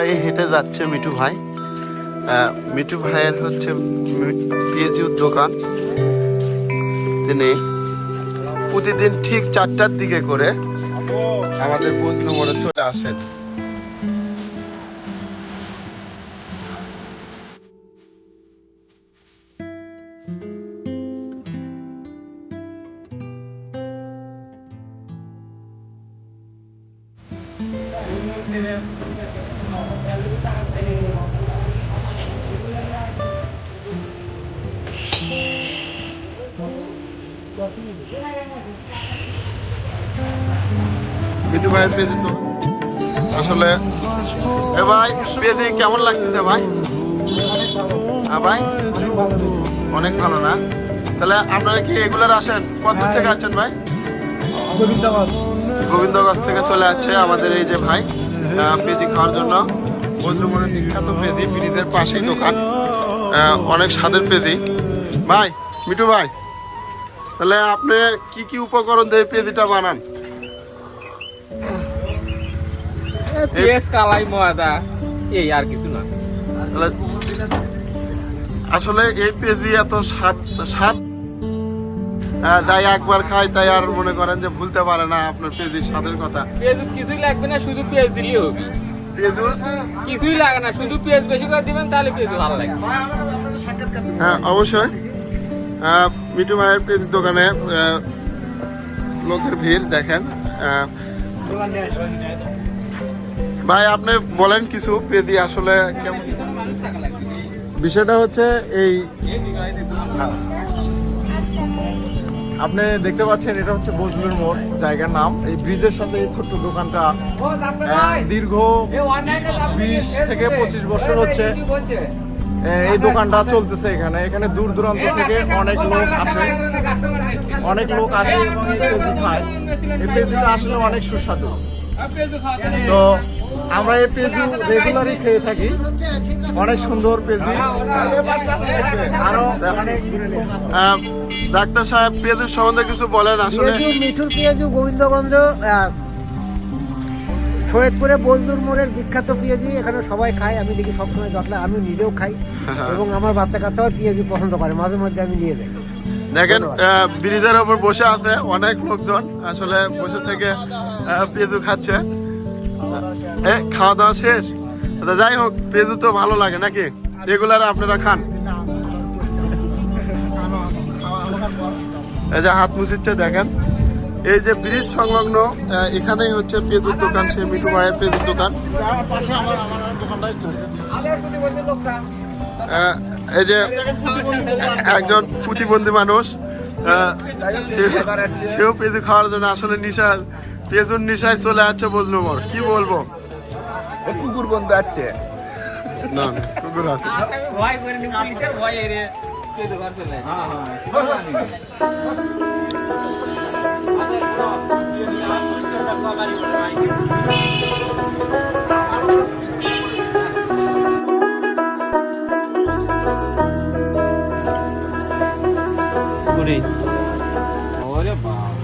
পায়ে হেঁটে যাচ্ছে মিঠু ভাই। মিঠু ভাইয়ের হচ্ছে পিএজিউর দোকান। তিনি প্রতিদিন ঠিক চারটার দিকে করে আমাদের বন্ধু মনে চলে আসেন। মিঠু ভাইয়ের পেজি তো আসলে, এ ভাই পেজি কেমন লাগতেছে ভাই? হ্যাঁ ভাই, অনেক ভালো না? তাহলে আপনারা কি এগুলার আসেন? কত থেকে আসছেন ভাই? গোবিন্দগঞ্জ থেকে চলে আসছে আমাদের এই যে ভাই পেজি খাওয়ার জন্য। বন্ধুমনের বিখ্যাত পেজি পিড়িদের পাশেই দোকান। অনেক স্বাদের পেজি ভাই মিঠু ভাই তাহলে আপনি কি কি উপকরণ দিয়ে পেজিটা বানান? পেঁয়াজ কালাই ময়দা এই আর কিছু না। আসলে এই পেঁজি এত স্বাদ স্বাদ আহ, তাই একবার খাই তাই আর মনে করেন যে ভুলতে পারে না আপনার পেজির স্বাদের কথা। পেঁয়াজ কিছুই লাগবে না শুধু পেঁয়াজ দিলেই হবে। কিছুই লাগে না শুধু পেঁয়াজ বেশি করে দিবেন তাহলে পেঁয়াজ ভালো লাগবে। হ্যাঁ অবশ্যই। ভাইয়ের পেজির দোকানে লোকের ভিড় দেখেন। ভাই আপনি বলেন কিছু পেজি আসলে কেমন? বিষয়টা হচ্ছে এই আপনি দেখতে পাচ্ছেন এটা হচ্ছে বজলুর মোড় জায়গার নাম। এই ব্রিজের সাথে এই ছোট্ট দোকানটা দীর্ঘ বিশ থেকে পঁচিশ বছর হচ্ছে। এই দোকানটা চলতেছে এখানে। এখানে দূর দূরান্ত থেকে অনেক লোক আসে। অনেক লোক আসে এবং এই খায়। এই পেঁজিটা আসলে অনেক সুস্বাদু। তো আমরা এই পেঁজু রেগুলারই খেয়ে থাকি। অনেক সুন্দর পেঁজি আরও ডাক্তার সাহেব পেজির সম্বন্ধে কিছু বলেন আসলে। পেঁয়াজু মিঠুর পেঁয়াজু গোবিন্দগঞ্জ সৈয়দপুরে বলদুর মোড়ের বিখ্যাত পেঁয়াজি এখানে সবাই খায় আমি দেখি সবসময় যত্ন আমি নিজেও খাই। এবং আমার বাচ্চা কাচ্চাও পেঁয়াজি পছন্দ করে মাঝে মধ্যে আমি নিয়ে যাই। দেখেন ব্রিজের ওপর বসে আছে অনেক লোকজন আসলে বসে থেকে পেঁজু খাচ্ছে। খাওয়া দাওয়া শেষ? আচ্ছা, যাই হোক পেঁজু তো ভালো লাগে নাকি? রেগুলার আপনারা খান। এই যে হাত মুছিচ্ছে দেখেন। এই যে ব্রিজ সংলগ্ন এখানেই হচ্ছে পেঁজুর দোকান সে মিঠু ভাইয়ের পেঁজুর দোকান। এই যে একজন প্রতিবন্ধী মানুষ সেও পেঁজু খাওয়ার জন্য আসলে নিশা পেঁজুর নিশায় চলে আসছে বলল মোর কি বলব? কুকুর বন্ধু আছে। না কুকুর আছে। ভয় করে নি পুলিশের ভয়ে রে পেঁয়াজ ঘর চলে ওরে বাবা।